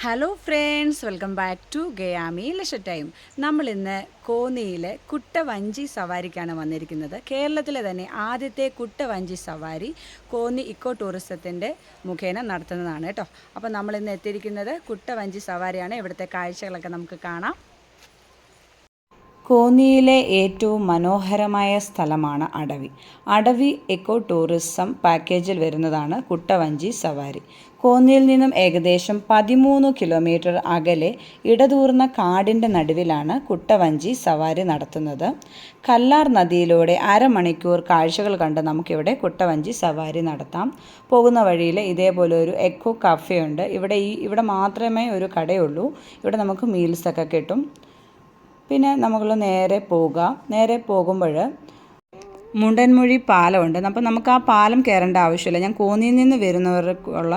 Hello friends welcome back to ഗയാമി ലഷ time നമ്മളിന്ന് കോന്നിയിലെ കുട്ടവഞ്ചി സവാരിക്കാണ് വന്നിരിക്കുന്നത്. കേരളത്തിലെ തന്നെ ആദ്യത്തെ കുട്ടവഞ്ചി സവാരി കോന്നി ഇക്കോ ടൂറിസത്തിന്റെ മുഖേന നടത്തുന്നതാണ് കേട്ടോ. അപ്പോൾ നമ്മളിന്ന് എത്തിയിരിക്കുന്നത് കുട്ടവഞ്ചി സവാരിയാണ്. ഇവിടുത്തെ കാഴ്ചകളൊക്കെ നമുക്ക് കാണാം. കോന്നിയിലെ ഏറ്റവും മനോഹരമായ സ്ഥലമാണ് അടവി. അടവി എക്കോ ടൂറിസം പാക്കേജിൽ വരുന്നതാണ് കുട്ടവഞ്ചി സവാരി. കോന്നിയിൽ നിന്നും ഏകദേശം പതിമൂന്ന് കിലോമീറ്റർ അകലെ ഇടതൂർന്ന കാടിന്റെ നടുവിലാണ് കുട്ടവഞ്ചി സവാരി നടത്തുന്നത്. കല്ലാർ നദിയിലൂടെ അരമണിക്കൂർ കാഴ്ചകൾ കണ്ട് നമുക്കിവിടെ കുട്ടവഞ്ചി സവാരി നടത്താം. പോകുന്ന വഴിയിൽ ഇതേപോലെ ഒരു എക്കോ കഫേ ഉണ്ട്. ഇവിടെ ഈ ഇവിടെ മാത്രമേ ഒരു കടയുള്ളൂ. ഇവിടെ നമുക്ക് മീൽസൊക്കെ കിട്ടും. പിന്നെ നമ്മൾ നേരെ പോകുക നേരെ പോകുമ്പോൾ മുണ്ടൻമൊഴി പാലമുണ്ട്. അപ്പോൾ നമുക്ക് ആ പാലം കയറേണ്ട ആവശ്യമില്ല. ഞാൻ കോന്നിയിൽ നിന്ന് വരുന്നവർക്കുള്ള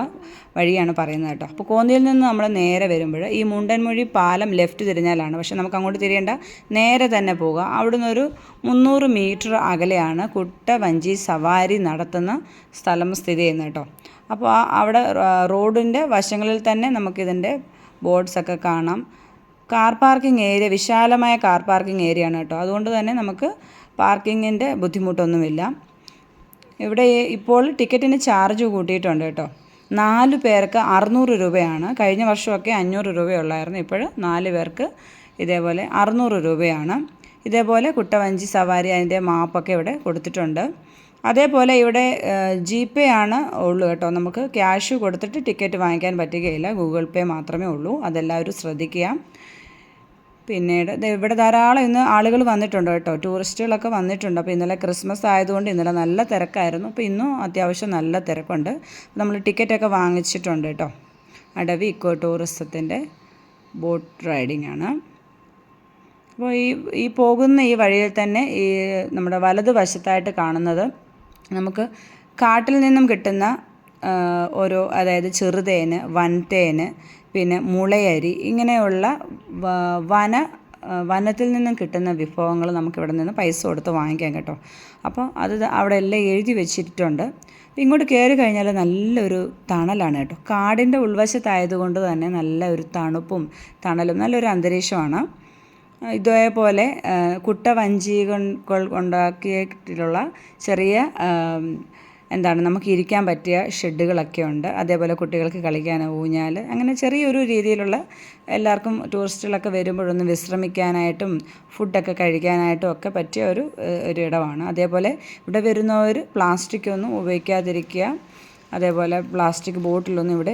വഴിയാണ് പറയുന്നത് കേട്ടോ. അപ്പോൾ കോന്നിയിൽ നിന്ന് നമ്മൾ നേരെ വരുമ്പോൾ ഈ മുണ്ടൻമൊഴി പാലം ലെഫ്റ്റ് തിരിഞ്ഞാലാണ്. പക്ഷെ നമുക്ക് അങ്ങോട്ട് തിരിയേണ്ട നേരെ തന്നെ പോകുക അവിടുന്ന് ഒരു മുന്നൂറ് മീറ്റർ അകലെയാണ് കുട്ടവഞ്ചി സവാരി നടത്തുന്ന സ്ഥലം സ്ഥിതി ചെയ്യുന്നത് കേട്ടോ. അപ്പോൾ അവിടെ റോഡിന്റെ വശങ്ങളിൽ തന്നെ നമുക്കിതിന്റെ ബോർഡ്സൊക്കെ കാണാം. കാർ പാർക്കിംഗ് ഏരിയ വിശാലമായ കാർ പാർക്കിംഗ് ഏരിയ ആണ് കേട്ടോ. അതുകൊണ്ട് തന്നെ നമുക്ക് പാർക്കിങ്ങിന്റെ ബുദ്ധിമുട്ടൊന്നുമില്ല. ഇവിടെ ഇപ്പോൾ ടിക്കറ്റിന് ചാർജ് കൂട്ടിയിട്ടുണ്ട് കേട്ടോ. നാല് പേർക്ക് അറുന്നൂറ് രൂപയാണ്. കഴിഞ്ഞ വർഷമൊക്കെ അഞ്ഞൂറ് രൂപയുള്ളായിരുന്നു. ഇപ്പോൾ നാല് പേർക്ക് ഇതേപോലെ അറുന്നൂറ് രൂപയാണ്. ഇതേപോലെ കുട്ടവഞ്ചി സവാരി അതിന്റെ മാപ്പൊക്കെ ഇവിടെ കൊടുത്തിട്ടുണ്ട്. അതേപോലെ ഇവിടെ ജി പേ ആണ് ഉള്ളൂ കേട്ടോ. നമുക്ക് ക്യാഷ് കൊടുത്തിട്ട് ടിക്കറ്റ് വാങ്ങിക്കാൻ പറ്റുകയില്ല. ഗൂഗിൾ പേ മാത്രമേ ഉള്ളൂ. അതെല്ലാവരും ശ്രദ്ധിക്കുക. പിന്നീട് ഇവിടെ ധാരാളം ഇന്ന് ആളുകൾ വന്നിട്ടുണ്ട് കേട്ടോ. ടൂറിസ്റ്റുകളൊക്കെ വന്നിട്ടുണ്ട്. അപ്പോൾ ഇന്നലെ ക്രിസ്മസ് ആയതുകൊണ്ട് ഇന്നലെ നല്ല തിരക്കായിരുന്നു. അപ്പോൾ ഇന്നും അത്യാവശ്യം നല്ല തിരക്കുണ്ട്. നമ്മൾ ടിക്കറ്റൊക്കെ വാങ്ങിച്ചിട്ടുണ്ട് കേട്ടോ. അടവി ഇക്കോ ടൂറിസത്തിന്റെ ബോട്ട് റൈഡിംഗ് ആണ്. അപ്പോൾ ഈ ഈ പോകുന്ന ഈ വഴിയിൽ തന്നെ ഈ നമ്മുടെ വലതുവശത്തായിട്ട് കാണുന്നത് നമുക്ക് കാട്ടിൽ നിന്നും കിട്ടുന്ന ഓരോ അതായത് ചെറുതേന് വൻതേന് പിന്നെ മുളയരി ഇങ്ങനെയുള്ള വന വനത്തിൽ നിന്നും കിട്ടുന്ന വിഭവങ്ങൾ നമുക്ക് ഇവിടെ നിന്ന് പൈസ കൊടുത്ത് വാങ്ങിക്കാം കേട്ടോ. അപ്പോൾ അത് അവിടെ എല്ലാം എഴുതി വെച്ചിട്ടുണ്ട്. ഇങ്ങോട്ട് കയറി കഴിഞ്ഞാൽ നല്ലൊരു തണലാണ് കേട്ടോ. കാടിന്റെ ഉൾവശത്തായതുകൊണ്ട് തന്നെ നല്ല ഒരു തണുപ്പും തണലും നല്ലൊരു അന്തരീക്ഷമാണ്. ഇതേപോലെ കുട്ടവഞ്ചികൾ ഉണ്ടാക്കിയിട്ടുള്ള ചെറിയ എന്താണ് നമുക്ക് ഇരിക്കാൻ പറ്റിയ ഷെഡുകളൊക്കെ ഉണ്ട്. അതേപോലെ കുട്ടികൾക്ക് കളിക്കാൻ ഊഞ്ഞാൽ അങ്ങനെ ചെറിയൊരു രീതിയിലുള്ള എല്ലാവർക്കും ടൂറിസ്റ്റുകളൊക്കെ വരുമ്പോഴൊന്ന് വിശ്രമിക്കാനായിട്ടും ഫുഡൊക്കെ കഴിക്കാനായിട്ടും ഒക്കെ പറ്റിയ ഒരു ഒരു ഇടമാണ്. അതേപോലെ ഇവിടെ വരുന്നവർ പ്ലാസ്റ്റിക് ഒന്നും ഉപയോഗിക്കാതിരിക്കുക അതേപോലെ പ്ലാസ്റ്റിക് ബോട്ടിലൊന്നും ഇവിടെ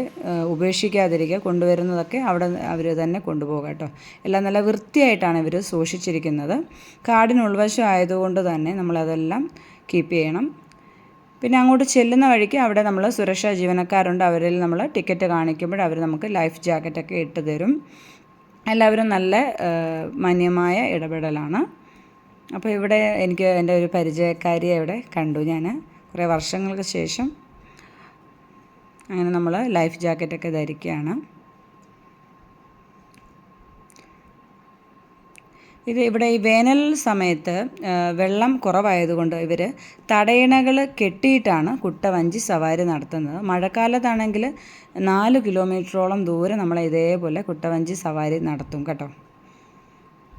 ഉപേക്ഷിക്കാതിരിക്കുക കൊണ്ടുവരുന്നതൊക്കെ അവിടെ അവർ തന്നെ കൊണ്ടുപോകുക കേട്ടോ. എല്ലാം നല്ല വൃത്തിയായിട്ടാണ് ഇവർ സൂക്ഷിച്ചിരിക്കുന്നത്. കാടിന് ആയതുകൊണ്ട് തന്നെ നമ്മളതെല്ലാം കീപ്പ് ചെയ്യണം. പിന്നെ അങ്ങോട്ട് ചെല്ലുന്ന വഴിക്ക് അവിടെ നമ്മൾ സുരക്ഷാ ജീവനക്കാരുണ്ട്. അവരിൽ നമ്മൾ ടിക്കറ്റ് കാണിക്കുമ്പോൾ അവർ നമുക്ക് ലൈഫ് ജാക്കറ്റൊക്കെ ഇട്ട് തരും. എല്ലാവരും നല്ല മാന്യമായ ഇടപെടലാണ്. അപ്പോൾ ഇവിടെ എനിക്ക് എന്റെ ഒരു പരിചയക്കാരിയെ ഇവിടെ കണ്ടു ഞാൻ കുറേ വർഷങ്ങൾക്ക് ശേഷം അങ്ങനെ നമ്മൾ ലൈഫ് ജാക്കറ്റൊക്കെ ധരിക്കുകയാണ്. ഇത് ഇവിടെ ഈ വേനൽ സമയത്ത് വെള്ളം കുറവായതുകൊണ്ട് ഇവർ തടയണകൾ കെട്ടിയിട്ടാണ് കുട്ടവഞ്ചി സവാരി നടത്തുന്നത്. മഴക്കാലത്താണെങ്കിൽ നാല് കിലോമീറ്ററോളം ദൂരെ നമ്മൾ ഇതേപോലെ കുട്ടവഞ്ചി സവാരി നടത്തും കേട്ടോ.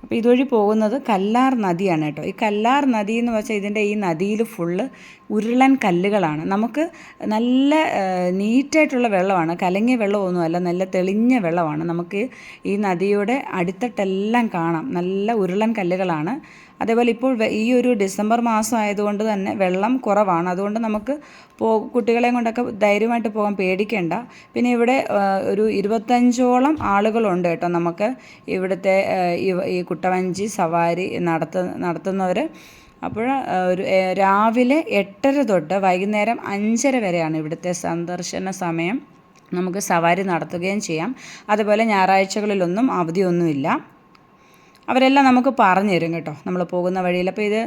അപ്പോൾ ഇതുവഴി പോകുന്നത് കല്ലാർ നദിയാണ് കേട്ടോ. ഈ കല്ലാർ നദി എന്ന് വെച്ചാൽ ഇതിന്റെ ഈ നദിയിൽ ഫുള്ള് ഉരുളൻ കല്ലുകളാണ്. നമുക്ക് നല്ല നീറ്റായിട്ടുള്ള വെള്ളമാണ്. കലങ്ങിയ വെള്ളമൊന്നുമല്ല നല്ല തെളിഞ്ഞ വെള്ളമാണ്. നമുക്ക് ഈ നദിയുടെ അടിത്തട്ടെല്ലാം കാണാം. നല്ല ഉരുളൻ കല്ലുകളാണ്. അതേപോലെ ഇപ്പോൾ ഈ ഒരു ഡിസംബർ മാസം ആയതുകൊണ്ട് തന്നെ വെള്ളം കുറവാണ്. അതുകൊണ്ട് നമുക്ക് പോ കുട്ടികളെയും കൊണ്ടൊക്കെ ധൈര്യമായിട്ട് പോകാൻ പേടിക്കേണ്ട. പിന്നെ ഇവിടെ ഒരു ഇരുപത്തഞ്ചോളം ആളുകളുണ്ട് കേട്ടോ നമുക്ക് ഇവിടുത്തെ ഈ കുട്ടവഞ്ചി സവാരി നടത്ത നടത്തുന്നവർ അപ്പോൾ ഒരു രാവിലെ എട്ടര തൊട്ട് വൈകുന്നേരം അഞ്ചര വരെയാണ് ഇവിടുത്തെ സന്ദർശന സമയം. നമുക്ക് സവാരി നടത്തുകയും ചെയ്യാം. അതുപോലെ ഞായറാഴ്ചകളിലൊന്നും അവധിയൊന്നുമില്ല. അവരെല്ലാം നമുക്ക് പറഞ്ഞു തരും കേട്ടോ. നമ്മൾ പോകുന്ന വഴിയിൽ. അപ്പോൾ ഇത്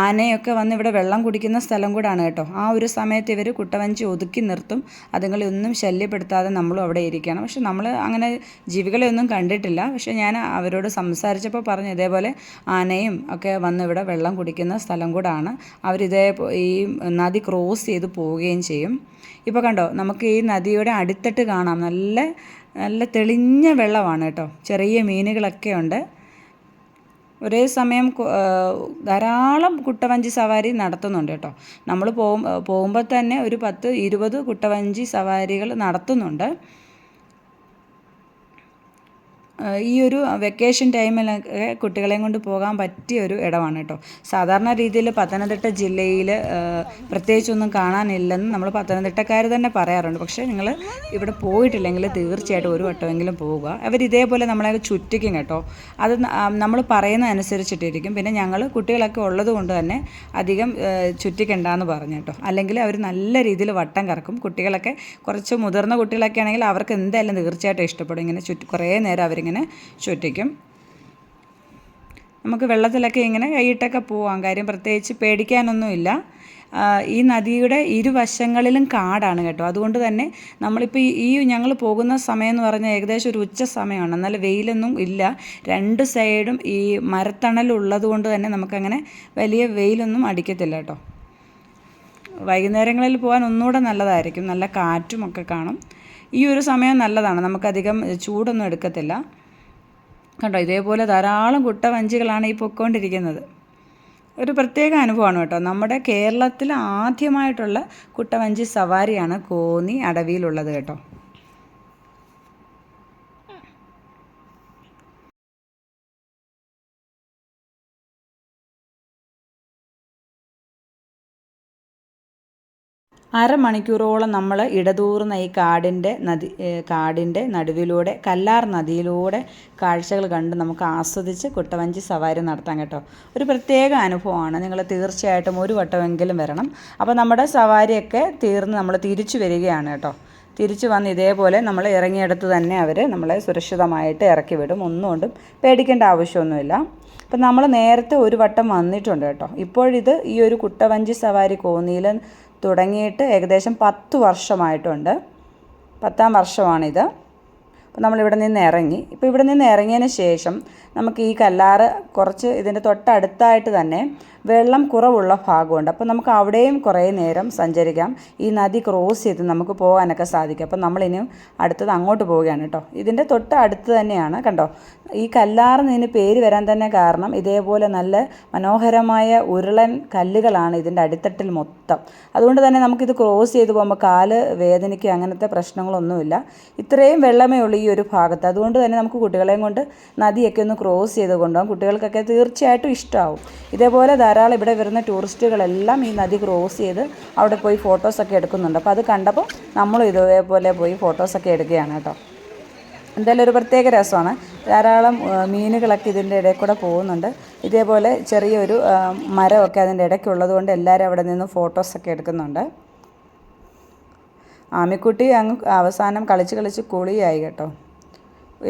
ആനയൊക്കെ വന്ന് ഇവിടെ വെള്ളം കുടിക്കുന്ന സ്ഥലം കൂടാണ് കേട്ടോ. ആ ഒരു സമയത്ത് ഇവർ കുട്ടവഞ്ചി ഒതുക്കി നിർത്തും. അതുങ്ങളെ ഒന്നും ശല്യപ്പെടുത്താതെ നമ്മളും അവിടെ ഇരിക്കണം പക്ഷെ നമ്മൾ അങ്ങനെ ജീവികളെ ഒന്നും കണ്ടിട്ടില്ല. പക്ഷെ ഞാൻ അവരോട് സംസാരിച്ചപ്പോൾ പറഞ്ഞു ഇതേപോലെ ആനയും ഒക്കെ വന്ന് ഇവിടെ വെള്ളം കുടിക്കുന്ന സ്ഥലം കൂടാണ്. അവരിതേ ഈ നദി ക്രോസ് ചെയ്ത് പോവുകയും ചെയ്യും. ഇപ്പോൾ കണ്ടോ നമുക്ക് ഈ നദിയുടെ അടിത്തട്ട് കാണാം. നല്ല നല്ല തെളിഞ്ഞ വെള്ളമാണ് കേട്ടോ. ചെറിയ മീനുകളൊക്കെ ഉണ്ട്. ഒരേ സമയം ധാരാളം കുട്ടവഞ്ചി സവാരി നടത്തുന്നുണ്ട് കേട്ടോ. നമ്മൾ പോകും പോകുമ്പോൾ തന്നെ ഒരു പത്ത് ഇരുപത് കുട്ടവഞ്ചി സവാരികൾ നടത്തുന്നുണ്ട്. ഈ ഒരു വെക്കേഷൻ ടൈമിലൊക്കെ കുട്ടികളെയും കൊണ്ട് പോകാൻ പറ്റിയ ഒരു ഇടമാണ് കേട്ടോ. സാധാരണ രീതിയിൽ പത്തനംതിട്ട ജില്ലയിൽ പ്രത്യേകിച്ചൊന്നും കാണാനില്ലെന്ന് നമ്മൾ പത്തനംതിട്ടക്കാർ തന്നെ പറയാറുണ്ട്. പക്ഷേ നിങ്ങൾ ഇവിടെ പോയിട്ടില്ലെങ്കിൽ തീർച്ചയായിട്ടും ഒരു വട്ടമെങ്കിലും പോവുക. അവർ ഇതേപോലെ നമ്മളെ ചുറ്റിക്കും കേട്ടോ. അത് നമ്മൾ പറയുന്ന അനുസരിച്ചിട്ടിരിക്കും. പിന്നെ ഞങ്ങൾ കുട്ടികളൊക്കെ ഉള്ളത് കൊണ്ട് തന്നെ അധികം ചുറ്റിക്കണ്ടെന്ന് പറഞ്ഞു കേട്ടോ. അല്ലെങ്കിൽ അവർ നല്ല രീതിയിൽ വട്ടം കറക്കും. കുട്ടികളൊക്കെ കുറച്ച് മുതിർന്ന കുട്ടികളൊക്കെ ആണെങ്കിൽ അവർക്ക് എന്തായാലും തീർച്ചയായിട്ടും ഇഷ്ടപ്പെടും. ഇങ്ങനെ ചുറ്റി കുറേ നേരം അവരിങ്ങനെ ചുറ്റിക്കും. നമുക്ക് വെള്ളത്തിലൊക്കെ ഇങ്ങനെ കൈയിട്ടൊക്കെ പോവാം. കാര്യം പ്രത്യേകിച്ച് പേടിക്കാനൊന്നുമില്ല. ഈ നദിയുടെ ഇരുവശങ്ങളിലും കാടാണ് കേട്ടോ. അതുകൊണ്ട് തന്നെ നമ്മളിപ്പോൾ ഈ ഞങ്ങൾ പോകുന്ന സമയം എന്ന് പറഞ്ഞാൽ ഏകദേശം ഒരു ഉച്ച സമയമാണ്. എന്നാൽ വെയിലൊന്നും ഇല്ല. രണ്ട് സൈഡും ഈ മരത്തണലുള്ളത് കൊണ്ട് തന്നെ നമുക്കങ്ങനെ വലിയ വെയിലൊന്നും അടിക്കത്തില്ല കേട്ടോ. വൈകുന്നേരങ്ങളിൽ പോകാൻ ഒന്നുകൂടെ നല്ലതായിരിക്കും. നല്ല കാറ്റുമൊക്കെ കാണും. ഈ ഒരു സമയം നല്ലതാണ്. നമുക്കധികം ചൂടൊന്നും എടുക്കത്തില്ല. കണ്ടോ ഇതേപോലെ ധാരാളം കുട്ടവഞ്ചികളാണ് ഈ പൊയ്ക്കൊണ്ടിരിക്കുന്നത്. ഒരു പ്രത്യേക അനുഭവമാണ് കേട്ടോ. നമ്മുടെ കേരളത്തിൽ ആദ്യമായിട്ടുള്ള കുട്ടവഞ്ചി സവാരിയാണ് കോന്നി അടവിയിലുള്ളത് കേട്ടോ. അരമണിക്കൂറോളം നമ്മൾ ഇടതൂർന്ന ഈ കാടിന്റെ നദി കാടിന്റെ നടുവിലൂടെ കല്ലാർ നദിയിലൂടെ കാഴ്ചകൾ കണ്ട് നമുക്ക് ആസ്വദിച്ച് കുട്ടവഞ്ചി സവാരി നടത്താം കേട്ടോ. ഒരു പ്രത്യേക അനുഭവമാണ്. നിങ്ങൾ തീർച്ചയായിട്ടും ഒരു വട്ടമെങ്കിലും വരണം. അപ്പോൾ നമ്മുടെ സവാരിയൊക്കെ തീർന്ന് നമ്മൾ തിരിച്ചു വരികയാണ് കേട്ടോ. തിരിച്ചു വന്ന് ഇതേപോലെ നമ്മൾ ഇറങ്ങിയെടുത്ത് തന്നെ അവർ നമ്മളെ സുരക്ഷിതമായിട്ട് ഇറക്കി വിടും. ഒന്നുകൊണ്ടും പേടിക്കേണ്ട ആവശ്യമൊന്നുമില്ല. അപ്പം നമ്മൾ നേരത്തെ ഒരു വട്ടം വന്നിട്ടുണ്ട് കേട്ടോ. ഇപ്പോഴിത് ഈ ഒരു കുട്ടവഞ്ചി സവാരി കോന്നിയിൽ തുടങ്ങിയിട്ട് ഏകദേശം പത്ത് വർഷമായിട്ടുണ്ട്. പത്താം വർഷമാണിത്. അപ്പോൾ നമ്മളിവിടെ നിന്ന് ഇറങ്ങി. ഇപ്പോൾ ഇവിടെ നിന്ന് ഇറങ്ങിയതിന് ശേഷം നമുക്ക് ഈ കല്ലാറ് കുറച്ച് ഇതിന്റെ തൊട്ടടുത്തായിട്ട് തന്നെ വെള്ളം കുറവുള്ള ഭാഗമുണ്ട്. അപ്പോൾ നമുക്ക് അവിടെയും കുറേ നേരം സഞ്ചരിക്കാം. ഈ നദി ക്രോസ് ചെയ്ത് നമുക്ക് പോകാനൊക്കെ സാധിക്കും. അപ്പോൾ നമ്മളിനിയും അടുത്തത് അങ്ങോട്ട് പോവുകയാണ് കേട്ടോ. ഇതിന്റെ തൊട്ട് അടുത്ത് തന്നെയാണ് കണ്ടോ? ഈ കല്ലാറ് ഇതിന് പേര് വരാൻ തന്നെ കാരണം ഇതേപോലെ നല്ല മനോഹരമായ ഉരുളൻ കല്ലുകളാണ് ഇതിന്റെ അടിത്തട്ടിൽ മൊത്തം. അതുകൊണ്ട് തന്നെ നമുക്കിത് ക്രോസ് ചെയ്ത് പോകുമ്പോൾ കാൽ വേദനയ്ക്ക് അങ്ങനത്തെ പ്രശ്നങ്ങളൊന്നുമില്ല. ഇത്രയും വെള്ളമേ ഉള്ളൂ. ഈ ഒരു ഭാഗത്ത്. അതുകൊണ്ട് തന്നെ നമുക്ക് കുട്ടികളെയും കൊണ്ട് നദിയൊക്കെ ഒന്ന് ക്രോസ് ചെയ്ത് കൊണ്ടുപോകാം. കുട്ടികൾക്കൊക്കെ തീർച്ചയായിട്ടും ഇഷ്ടമാവും ഇതേപോലെ ധാരാളം ഇവിടെ വരുന്ന ടൂറിസ്റ്റുകളെല്ലാം ഈ നദി ക്രോസ് ചെയ്ത് അവിടെ പോയി ഫോട്ടോസൊക്കെ എടുക്കുന്നുണ്ട്. അപ്പോൾ അത് കണ്ടപ്പോൾ നമ്മളും ഇതേപോലെ പോയി ഫോട്ടോസൊക്കെ എടുക്കുകയാണ് കേട്ടോ. എന്തായാലും ഒരു പ്രത്യേക രസമാണ്. ധാരാളം മീനുകളൊക്കെ ഇതിന്റെ ഇടയിൽ കൂടെ പോകുന്നുണ്ട്. ഇതേപോലെ ചെറിയൊരു മരമൊക്കെ അതിന്റെ ഇടയ്ക്കുള്ളത് കൊണ്ട് എല്ലാവരും അവിടെ നിന്ന് ഫോട്ടോസൊക്കെ എടുക്കുന്നുണ്ട്. ആമിക്കുട്ടി അങ്ങ് അവസാനം കളിച്ച് കളിച്ച് കുളിയായി കേട്ടോ.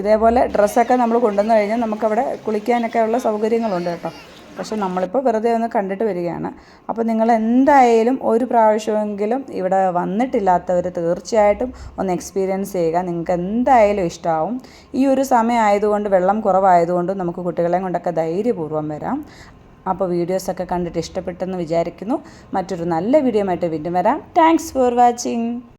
ഇതേപോലെ ഡ്രസ്സൊക്കെ നമ്മൾ കൊണ്ടുവന്ന് കഴിഞ്ഞാൽ നമുക്കവിടെ കുളിക്കാനൊക്കെ ഉള്ള സൗകര്യങ്ങളുണ്ട് കേട്ടോ. പക്ഷെ നമ്മളിപ്പോൾ വെറുതെ ഒന്ന് കണ്ടിട്ട് വരികയാണ്. അപ്പോൾ നിങ്ങൾ എന്തായാലും ഒരു പ്രാവശ്യമെങ്കിലും ഇവിടെ വന്നിട്ടില്ലാത്തവർ തീർച്ചയായിട്ടും ഒന്ന് എക്സ്പീരിയൻസ് ചെയ്യുക. നിങ്ങൾക്ക് എന്തായാലും ഇഷ്ടമാവും ഈ ഒരു സമയം ആയതുകൊണ്ട് വെള്ളം കുറവായതുകൊണ്ട് നമുക്ക് കുട്ടികളെ കൊണ്ടൊക്കെ ധൈര്യപൂർവം വരാം. അപ്പോൾ വീഡിയോസൊക്കെ കണ്ടിട്ട് ഇഷ്ടപ്പെട്ടെന്ന് വിചാരിക്കുന്നു. മറ്റൊരു നല്ല വീഡിയോ ആയിട്ട് വീണ്ടും വരാം. Thanks for watching